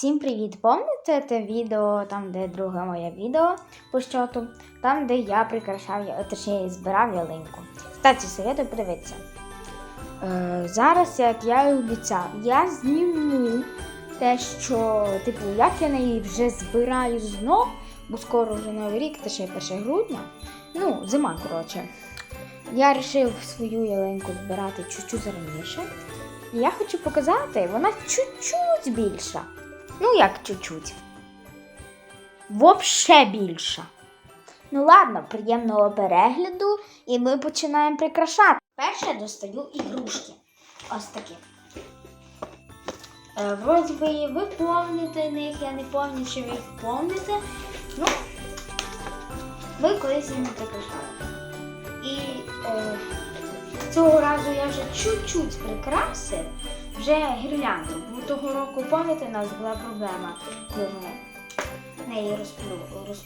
всім привіт! Пам'ятаєте те відео, там, де друге моє відео по щоту, там, де я прикрашав, точніше, збирав ялинку. Кстати, советую подивитися. Е, зараз, як я і обіцяв, я зніму те, що, типу, як я неї вже збираю знов, бо скоро вже новий рік, та ще 1 грудня. Ну, зима, коротше. Я вирішив свою ялинку збирати чуть-чуть раніше. І я хочу показати, вона чуть-чуть більша. Ну, як чуть-чуть. Вообще більша. Ну ладно, приємного перегляду, і ми починаємо прикрашати. Перше достаю ігрушки. Ось такі. Е, вроді би ви помните них, я не пам'ятаю, чи ви їх помните. Ну, ви колись їх не прикрашали. І е, цього разу я вже чуть-чуть прикрасив вже гірлянду. Того року, пам'ятаєте, у нас була проблема, коли ми неї розплутували.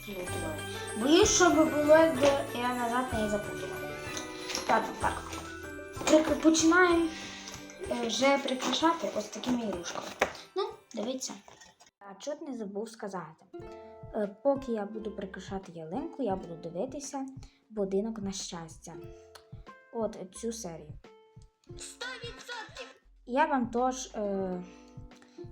Боюсь, щоб було, якби я назад неї запутала. Так. Прик- Починаємо е, вже прикрашати ось такими ігрушками. Ну, дивіться. А чуть не забув сказати. Е, Поки я буду прикрашати ялинку, я буду дивитися будинок на щастя. От цю серію. 100%! Я вам теж е,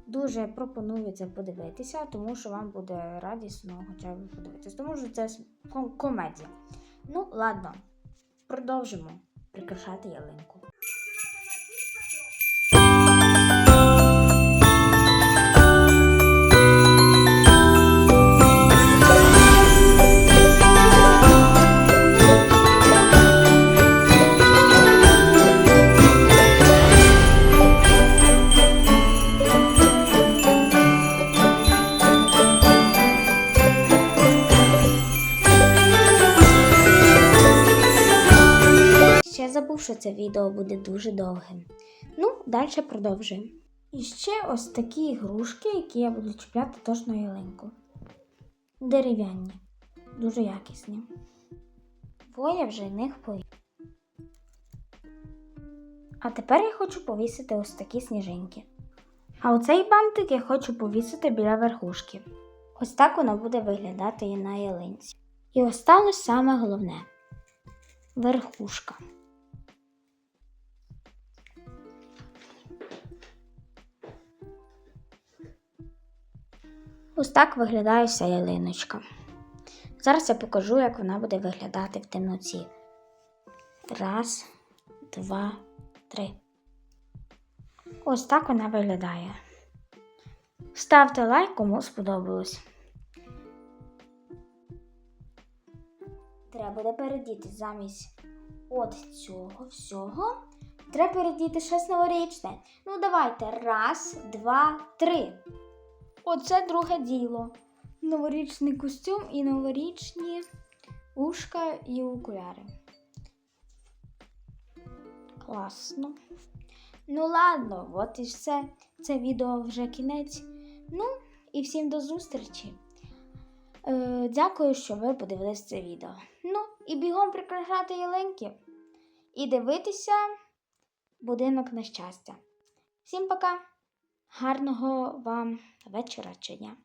дуже пропоную це подивитися, тому що вам буде радісно хоча б подивитися. Тому що це ком- комедія. Ну, ладно, продовжимо прикрашати ялинку. Забув, що це відео буде дуже довгим. Ну, далі продовжуємо. І ще ось такі ігрушки, які я буду чіпляти теж на ялинку. Дерев'яні, дуже якісні. Бо я вже них повів. А тепер я хочу повісити ось такі сніжинки. А оцей бантик я хочу повісити біля верхушки. Ось так воно буде виглядати і на ялинці. І осталось саме головне верхушка. Ось так виглядає вся ялиночка. Зараз я покажу, як вона буде виглядати в темноті. Раз, два, три. Ось так вона виглядає. Ставте лайк, кому сподобалось. Треба буде передіти замість от цього всього. Треба передіти щось новорічне. Ну, давайте. Раз, два, три. Оце друге діло. Новорічний костюм і новорічні ушка і окуляри. Класно. Ну, ладно, от і все. Це відео вже кінець. Ну, і всім до зустрічі. Е, дякую, що ви подивились це відео. Ну, і бігом прикрашати ялинки. І дивитися будинок на щастя. Всім пока! Гарного вам вечора чи дня!